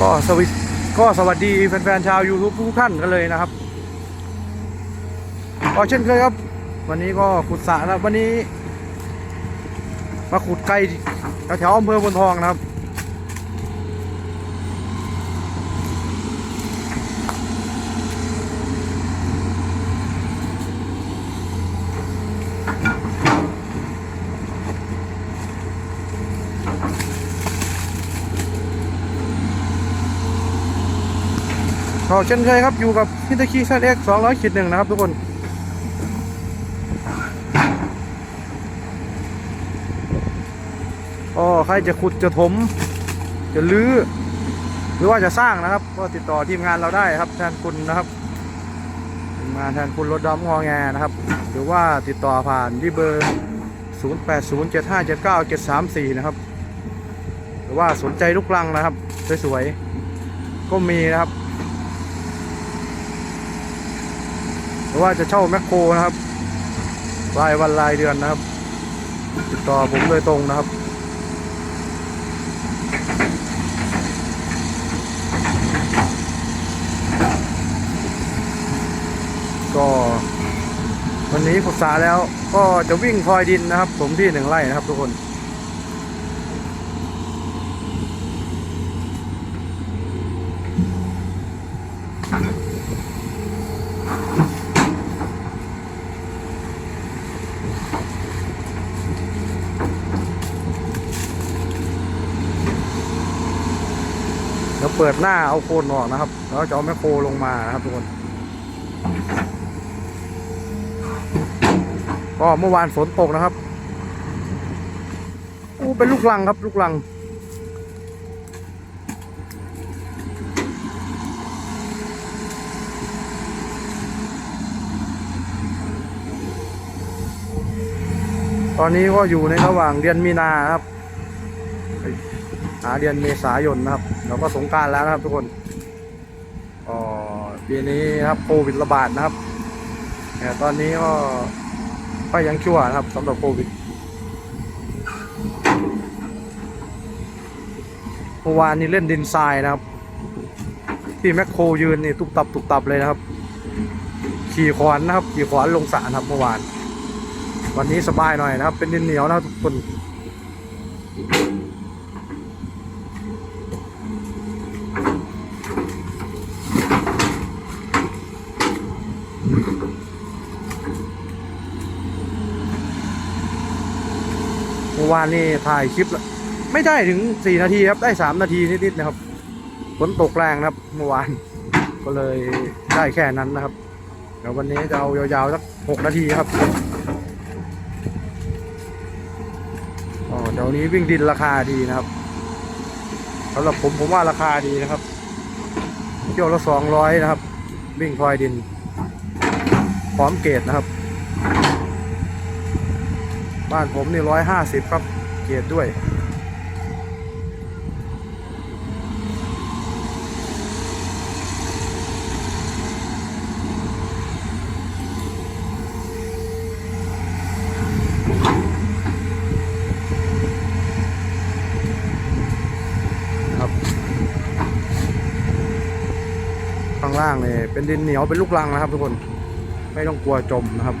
ก็สวัสก็สวัสดีแฟนๆชาว YouTube ทุกท่านกันเลยนะครับก็เช่นเคยครับ วันนี้ก็ขุดสระนะวันนี้ มาขุดไกลแถวๆอำเภอบนทองนะครับ ก็เช่นเคยครับอยู่กับพิตาคีซันเอ็กสองร้อยขีดหนึ่งนะครับทุกคน ก็ใครจะขุดจะถม จะลื้อ หรือว่าจะสร้างนะครับ ก็ติดต่อทีมงานเราได้ครับแทนคุณนะครับทีมงานแทนคุณรถดำงอแงนะครับ หรือว่าติดต่อผ่านที่เบอร์ 0807579734 นะครับ หรือว่าสนใจลูกลังนะครับสวยๆก็มีนะครับ รือว่าจะเช่าแมคโครนะครับรายวันรายเดือนนะครับ ติดต่อผมโดยตรงนะครับก็วันนี้ขุดสาแล้วก็จะวิ่งคอยดินนะครับ ผมที่หนึ่งไร่นะครับทุกคน เปิดหน้าเอาโคนออกนะครับ แล้วจะเอาแมคโครลงมานะครับทุกคน ก็เมื่อวานฝนตกนะครับอู้เป็นลูกลังครับ ลูกลัง ตอนนี้ก็อยู่ในระหว่างเดือนมีนาครับ หาเดือนเมษายนนะครับ เราก็สงการแล้วนะครับทุกคนอ๋อปีนี้นะครับโควิดระบาดนะครับแต่ตอนนี้ก็ก็ยังชั่วนะครับสำหรับโควิดเมื่อวานนี้เล่นดินทรายนะครับ ที่แมคโครยืนนี่ตุบตับตุบตับเลยนะครับ ขี่ขวานนะครับ ขี่ขวานลงสระนะครับเมื่อวาน วันนี้สบายหน่อยนะครับ เป็นดินเหนียวนะครับทุกคน วานนี่ถ่ายคลิปแล้วไม่ได้ถึงสี่นาทีครับได้สามนาทีนิดๆนะครับฝนตกแรงนะครับเมื่อวาน ก็เลยได้แค่นั้นนะครับเดี๋ยววันนี้จะเอายาวๆสักหกนาทีครับอ๋อเดี๋ยวนี้วิ่งดินราคาดีนะครับสำหรับผมผมว่าราคาดีนะครับเที่ยวละสองร้อยนะครับ วิ่งพลอยดิน พร้อมเกตนะครับ บ้านผมนี่ร้อยห้าสิบครับเกียรด้วย ครับข้างล่างเนี่ยเป็นดินเหนียวเป็นลูกรังนะครับทุกคน ไม่ต้องกลัวจมนะครับ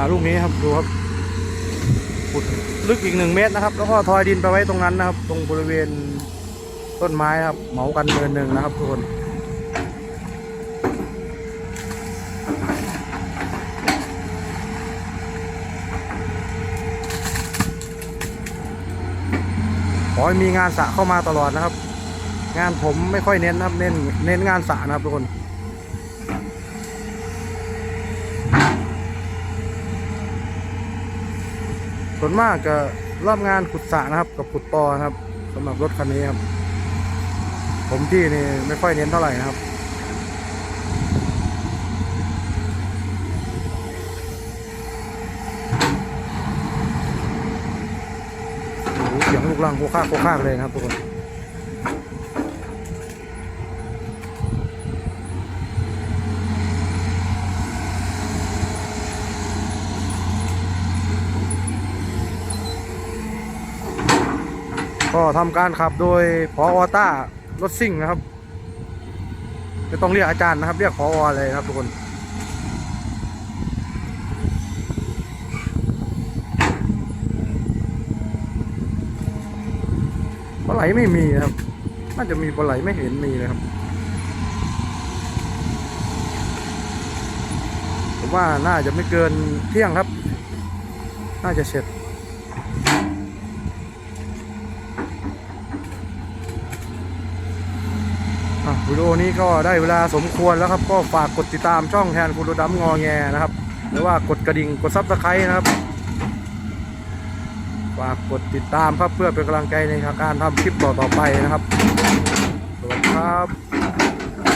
าลูกนี้ครับดูครับขุดลึกอีกหนึ่งเมตรนะครับ แล้วก็ทอยดินไปไว้ตรงนั้นนะครับ ตรงบริเวณต้นไม้ครับเหมากันเดินหนึ่งนะครับทุกคนขอให้มีงานสะเข้ามาตลอดนะครับ งานผมไม่ค่อยเน้นนะครับ เน้นเน้นงานสะนะครับทุกคน ส่วนมากก็รอบงานขุดสระนะครับ กับขุดปอนะครับสำหรับรถคันนี้ครับ ผมที่นี่ไม่ค่อยเน้นเท่าไหร่นะครับโอ้โหเสียงลูกลังโคคาโคคาเลยนะครับทุกคน ก็ทำการขับโดยพออต้ารถซิ่งนะครับไม่ต้องเรียกอาจารย์นะครับ เรียกพออเลยนะครับทุกคนปลาไหลไม่มีนะครับ น่าจะมีปลาไหลไม่เห็นมีเลยครับ ผมว่าน่าจะไม่เกินเที่ยงครับ น่าจะเสร็จ วิดีโอนี้ก็ได้เวลาสมควรแล้วครับ ก็ฝากกดติดตามช่องแทนคุณรดำงอแงนะครับ หรือว่ากดกระดิ่งกดซับสไครต์นะครับ ฝากกดติดตามครับเพื่อเป็นกำลังใจในการทำคลิปต่อๆไปนะครับ สวัสดีครับ